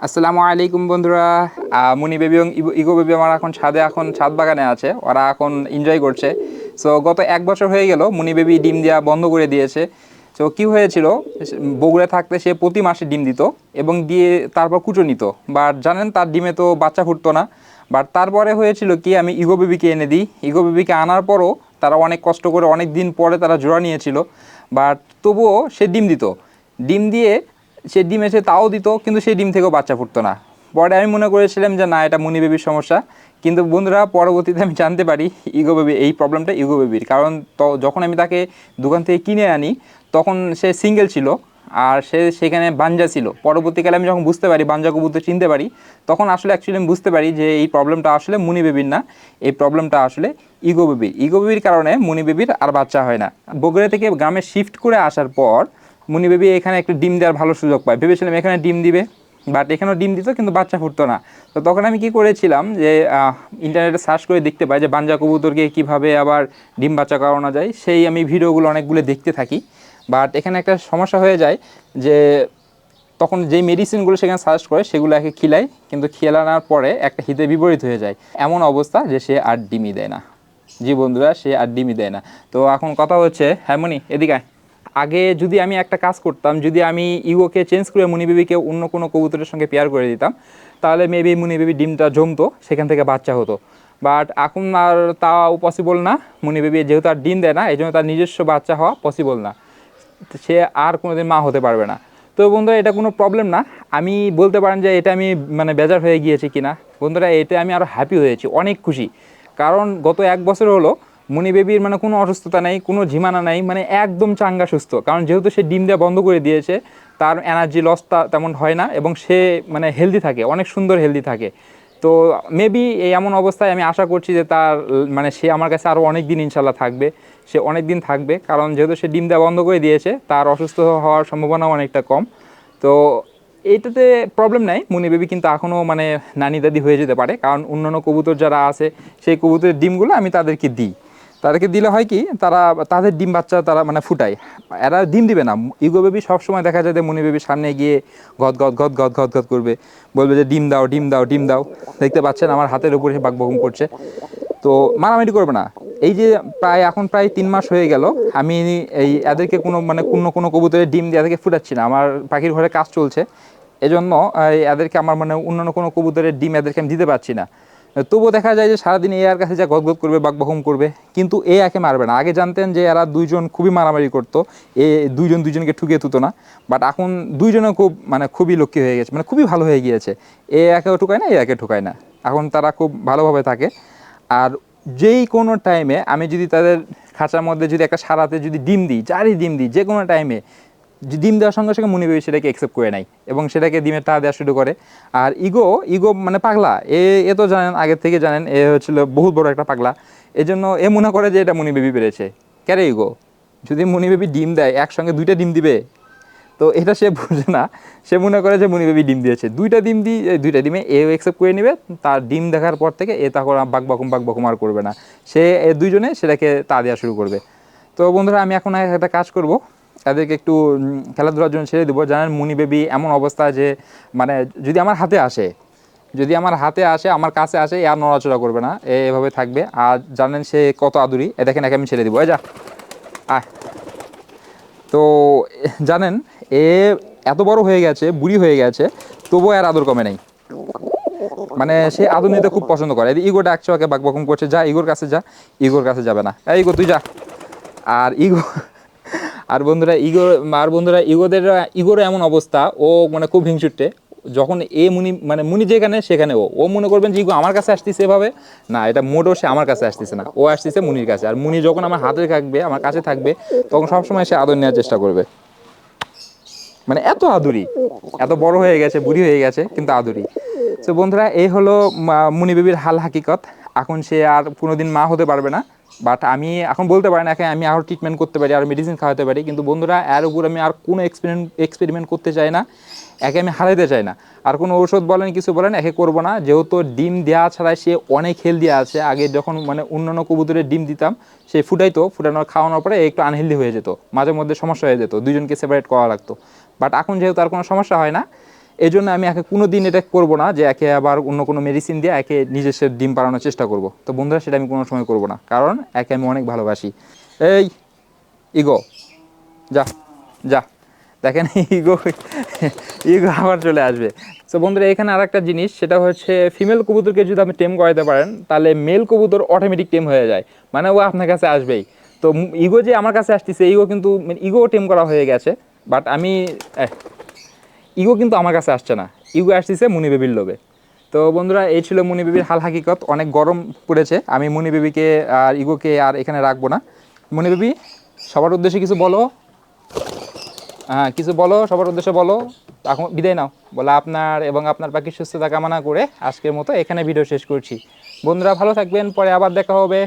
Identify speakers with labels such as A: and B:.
A: আসসালামু আলাইকুম বন্ধুরা। মুনি বেবি এবং ইগো- বেবি আমার এখন ছাদে, এখন ছাদ বাগানে আছে। ওরা এখন এনজয় করছে। সো গত এক বছর হয়ে গেল মুনি বেবি ডিম দেওয়া বন্ধ করে দিয়েছে। তো কি হয়েছিল? বগুড়ে থাকতে সে প্রতি মাসে ডিম দিত এবং দিয়ে তারপর কুচো নিত। বাট জানেন, তার ডিমে তো বাচ্চা ফুটতো না। বাট তারপরে হয়েছিল কি, আমি ইগো বেবিকে এনে দিই। ইগো বেবিকে আনার পরও তারা অনেক কষ্ট করে অনেক দিন পরে তারা জোড়া নিয়েছিল। বাট তবুও সে ডিম দিত। ডিম দিয়ে সে ডিম এসে তাও দিত, কিন্তু সেই ডিম থেকেও বাচ্চা ফুটতো না। পরে আমি মনে করেছিলাম যে, না, এটা মুনি বেবির সমস্যা। কিন্তু বন্ধুরা, পরবর্তীতে আমি জানতে পারি, ইগো বেবি, এই প্রবলেমটা ইগো বেবির। কারণ তো যখন আমি তাকে দোকান থেকে কিনে আনি, তখন সে সিঙ্গেল ছিল, আর সে সেখানে বাঞ্জা ছিল। পরবর্তীকালে আমি যখন বুঝতে পারি, বাঞ্জা কবুতর চিনতে পারি, তখন আসলে অ্যাকচুয়ালি আমি বুঝতে পারি যে, এই প্রবলেমটা আসলে মুনি বেবির না, এই প্রবলেমটা আসলে ইগো বেবির। ইগো বেবির কারণে মুনি বেবির আর বাচ্চা হয় না। বগুড়া থেকে গ্রামে শিফট করে আসার পর মুনি বেবি এখানে একটু ডিম দেওয়ার ভালো সুযোগ পায়। ভেবেছিলাম এখানে ডিম দিবে বাট এখানেও ডিম দিত, কিন্তু বাচ্চা ফুটতো না। তো তখন আমি কি করেছিলাম যে ইন্টারনেটে সার্চ করে দেখতে পাই যে, বাঞ্জা কবুতরকে কীভাবে আবার ডিম বাচ্চা করানো যায়। সেই আমি ভিডিওগুলো অনেকগুলো দেখতে থাকি। বাট এখানে একটা সমস্যা হয়ে যায় যে, তখন যেই মেডিসিনগুলো সেখানে সার্চ করে সেগুলো একে খিলাই কিন্তু খেলানোর পরে একটা হিতে বিপরীত হয়ে যায়। এমন অবস্থা যে, সে আর ডিমই দেয় না। জি বন্ধুরা, সে আর ডিমই দেয় না। তো এখন কথা হচ্ছে হ্যাঁ মনি, এদিকে। আগে যদি আমি একটা কাজ করতাম, যদি আমি ইগোকে চেঞ্জ করে মুনি বেবিকে অন্য কোনো কবুতরের সঙ্গে পেয়ার করে দিতাম, তাহলে মেবি মুনি বেবি ডিমটা জমতো, সেখান থেকে বাচ্চা হতো। বাট এখন আর তাও পসিবল না মুনি বেবি যেহেতু আর ডিম দেয় না এই জন্য তার নিজস্ব বাচ্চা হওয়া পসিবল না। সে আর কোনোদিন মা হতে পারবে না। তো বন্ধুরা, এটা কোনো প্রবলেম না। আমি বলতে পারেন যে এটা আমি মানে বেজার হয়ে গিয়েছি কিনা। বন্ধুরা, এতে আমি আরও হ্যাপি হয়েছি, অনেক খুশি। কারণ গত এক বছর হলো মুনি বেবির মানে কোনো অসুস্থতা নেই, কোনো ঝিমানা নেই মানে একদম চাঙ্গা সুস্থ। কারণ যেহেতু সে ডিম দেওয়া বন্ধ করে দিয়েছে, তার এনার্জি লসটা তেমন হয় না এবং সে মানে হেলদি থাকে, অনেক সুন্দর হেলদি থাকে। তো মেবি এই এমন অবস্থায় আমি আশা করছি যে তার মানে সে আমার কাছে আরও অনেক দিন ইনশাল্লাহ থাকবে, সে অনেক দিন থাকবে, কারণ যেহেতু সে ডিম দেওয়া বন্ধ করে দিয়েছে, তার অসুস্থ হওয়ার সম্ভাবনাও অনেকটা কম। তো এইটাতে প্রবলেম নাই, মুনি বেবি কিন্তু এখনও মানে নানি দাদি হয়ে যেতে পারে, কারণ অন্যান্য কবুতর যারা আছে, সেই কবুতরের ডিমগুলো আমি তাদেরকে দিই। তাদেরকে দিলে হয় কি, তারা, তাদের ডিম বাচ্চা তারা মানে ফুটায়। এরা ডিম দিবে না। ইগো বেবি সবসময় দেখা যায় যে মনি বেবির সামনে গিয়ে গদ গদ গদ গদ গদ গদ করবে। বলবে যে, ডিম দাও ডিম দাও ডিম দাও। দেখতে পাচ্ছেন আমার হাতের উপরে সে বাকবকম করছে। তো মারামারি করবে না। এই যে প্রায়, এখন প্রায় তিন মাস হয়ে গেল। আমি এই, এদেরকে কোনো মানে কোনো কোনো কবুতরের ডিম দিয়ে এদেরকে ফুটাচ্ছি না। আমার পাখির ঘরে কাজ চলছে। এজন্য এদেরকে আমার মানে অন্যান্য কোনো কবুতরের ডিম এদেরকে আমি দিতে পারছি না। তবুও দেখা যায় যে সারাদিন এ আর কাছে যা গদগদ করবে বাকবকম করবে, কিন্তু এ একে মারবে না। আগে জানতেন যে এরা দুইজন খুবই মারামারি করতো, এ দুইজন দুইজনকে ঠুকিয়ে তুতো না বাট এখন দুইজনে খুব মানে খুবই লক্ষ্মী হয়ে গেছে মানে খুবই ভালো হয়ে গিয়েছে। এ একেও ঠুকায় না এ একে ঠুকায় না। এখন তারা খুব ভালোভাবে থাকে। আর যেই কোনো টাইমে আমি যদি তাদের খাঁচার মধ্যে যদি একটা সারাতে যদি ডিম দিই যারই ডিম দিই যে কোনো টাইমে ডিম দেওয়ার সঙ্গে সঙ্গে মনি বেবি সেটাকে অ্যাকসেপ্ট করে নেয় এবং সেটাকে ডিমের টা দেওয়া শুরু করে। আর ইগো ইগো মানে পাগলা। এ এ তো জানেন, আগে থেকে জানেন, এ হচ্ছিল বহুত বড় একটা পাগলা। এজন্য এ মনে করে যে এটা মনি বেবি পেরেছে। ক্যারে ইগো, যদি মনি বেবি ডিম দেয়, একসঙ্গে দুইটা ডিম দিবে? তো এটা সে বুঝে না। সে মনে করে যে মনি বেবি ডিম দিয়েছে। দুইটা ডিম দি এই দুইটা ডিমে এ অ্যাকসেপ্ট করে নেবে, তার ডিম দেখার পর থেকে এ তখন বাক বাকুম বাক বাকুম আর করবে না। সে দুইজনে সেটাকে তা দেওয়া শুরু করবে। তো বন্ধুরা, আমি এখন একটা কাজ করব। তাদেরকে একটু খেলাধুলার জন্য ছেড়ে দেবো। জানেন মুনি বেবি এমন অবস্থা যে মানে যদি আমার হাতে আসে, যদি আমার হাতে আসে, আমার কাছে আসে আর নড়াচড়া করবে না। এভাবে থাকবে। আর জানেন সে কত আদুরি? এ দেখেন, একে আমি ছেড়ে দিব। যা। আয় তো, জানেন, এ এত বড় হয়ে গেছে, বুড়ি হয়ে গেছে, তবুও আর আদর কমে নেই। মানে সে আদর নিতে খুব পছন্দ করে। ইগো ডাকছে ওকে, বাকবকম করছে, যা, ইগোর কাছে যা, ইগোর কাছে যাবে না। ইগো, তুই যা। আর ইগো আর বন্ধুরা, ইগো, আর বন্ধুরা, ইগোদের ইগোর এমন অবস্থা, ও মানে খুব হিংসুটে। যখন এ মুনি মানে মুনি যেখানে, সেখানে ও। ও মনে করবেন যে ইগো আমার কাছে আসতেছে এভাবে? না, এটা মোটও সে আমার কাছে আসতেছে না। ও আসতেছে মুনির কাছে। আর মুনি যখন আমার হাতে থাকবে, আমার কাছে থাকবে, তখন সবসময় সে আদর নেওয়ার চেষ্টা করবে। মানে এত আদুরি। এত বড় হয়ে গেছে, বুড়ি হয়ে গেছে, কিন্তু আদুরি। তো বন্ধুরা, এই হলো মুনি বেবির হাল হাকিকত। এখন সে আর কোনোদিন মা হতে পারবে না। বাট আমি এখন বলতে পারি না একে, আমি আরও ট্রিটমেন্ট করতে পারি, আর মেডিসিন খাওয়াতে পারি। কিন্তু বন্ধুরা, এর উপর আমি আর কোনো এক্সপেরিমেন্ট এক্সপেরিমেন্ট করতে চাই না। একে আমি হারাইতে চাই না। আর কোনো ঔষধ বলেন, কিছু বলেন, একে করব না। যেহেতু ডিম দেওয়া ছাড়া সে অনেক হেলদি আছে। আগে যখন মানে অন্যান্য কবুতরের ডিম দিতাম, সে ফুটাইতো, ফুটানোর খাওয়ানোর পরে একটু আনহেলদি হয়ে যেত। মাঝে মধ্যে সমস্যা হয়ে যেত। দুজনকে সেপারেট করা লাগতো। বাট এখন যেহেতু আর কোনো সমস্যা হয় না এই জন্য আমি একে কোনো দিন এটা করব না যে একে আবার অন্য কোনো মেডিসিন দিয়ে একে নিজস্ব ডিম পাড়ানোর চেষ্টা করব। তো বন্ধুরা, সেটা আমি কোনো সময় করব না। কারণ একে আমি অনেক ভালোবাসি। এই, ইগো, যা যা। দেখেন, ইগো ইগো আবার চলে আসবে। তো বন্ধুরা, এখানে আর একটা জিনিস, সেটা হচ্ছে ফিমেল কবুতরকে যদি আপনি টেম করাতে পারেন, তাহলে মেল কবুতর অটোমেটিক টেম হয়ে যায়। মানে ও আপনার কাছে আসবেই। তো ইগো যে আমার কাছে আসতেছে, ইগো কিন্তু ইগো টেম করা হয়ে গেছে। বাট আমি ইগো কিন্তু আমার কাছে আসছে না। ইগো আসতেছে মুনি বেবির লোভে। তো বন্ধুরা, এই ছিল মুনি বেবির হাল হাকিকত। অনেক গরম পড়েছে। আমি মুনি বেবিকে আর ইগোকে আর এখানে রাখব না। মুনি বেবি, সবার উদ্দেশ্যে কিছু বলো। হ্যাঁ কিছু বলো, সবার উদ্দেশ্যে বলো। এখন বিদায় নাও। বলে আপনার এবং আপনার পাখির সুস্থতা কামনা করে আজকের মতো এখানে ভিডিও শেষ করছি। বন্ধুরা, ভালো থাকবেন। পরে আবার দেখা হবে।